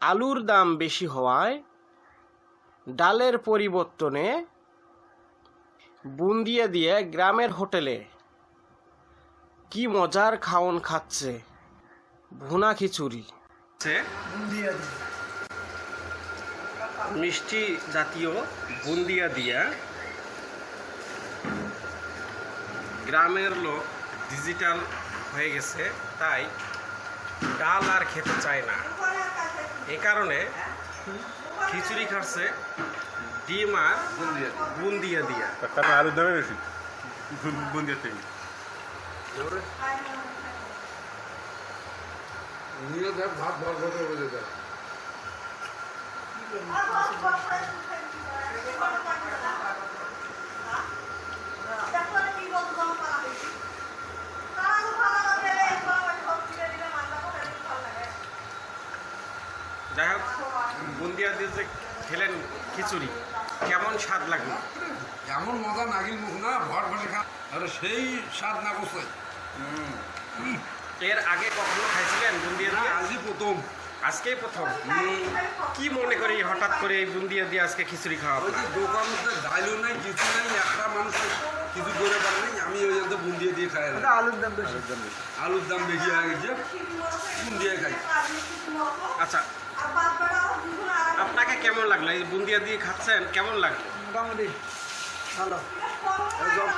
আলুর দাম বেশি হওয়ায় ডালের পরিবর্তনে বুন্দিয়া দিয়ে গ্রামের হোটেলে কি মজার খাওন খাচ্ছে ভুনা খিচুড়ি। মিষ্টি জাতীয় বুন্দিয়া দিয়া গ্রামের লোক ডিজিটাল হয়ে গেছে, তাই ডাল আর খেতে চায় না। এ কারণে খিচুড়ি খাচ্ছে ডিম আর বুন্দিয়া দিয়া। তারপরে আলুর দামে বেশি। বুন্দিয়ার থেকে নিয়ে দেখ ভাত ভর ভর করে দেয় যাই হোক বুন্দিয়া দিয়ে যে খেলেন খিচুড়ি কেমন স্বাদ লাগল? এমন মজা নাগিল মুখ না ভর ভরে খা আরে সেই স্বাদ না বসে এর আগে কখনো খাইছিলেন বুন্দিয়া দিয়ে? আজই প্রথম। আজকেই প্রথম? কি মনে করি হঠাৎ করে এই বুন্দিয়া দিয়ে আজকে খিচুড়ি খাওয়া দোকানতে ডাইলও নাই কিছু নাই একটা মানুষ কিছু করে পারে নাই আমি ওই জন্য বুন্দিয়া দিয়ে খাই। আলুর দাম বেশি। আলুর দাম বেশি হয়ে গেছে বুন্দিয়ে খাই। কেমন লাগল? এই বুন্দিয়া দিয়ে খাচ্ছেন কেমন লাগল? মোটামুটি ভালো। একদম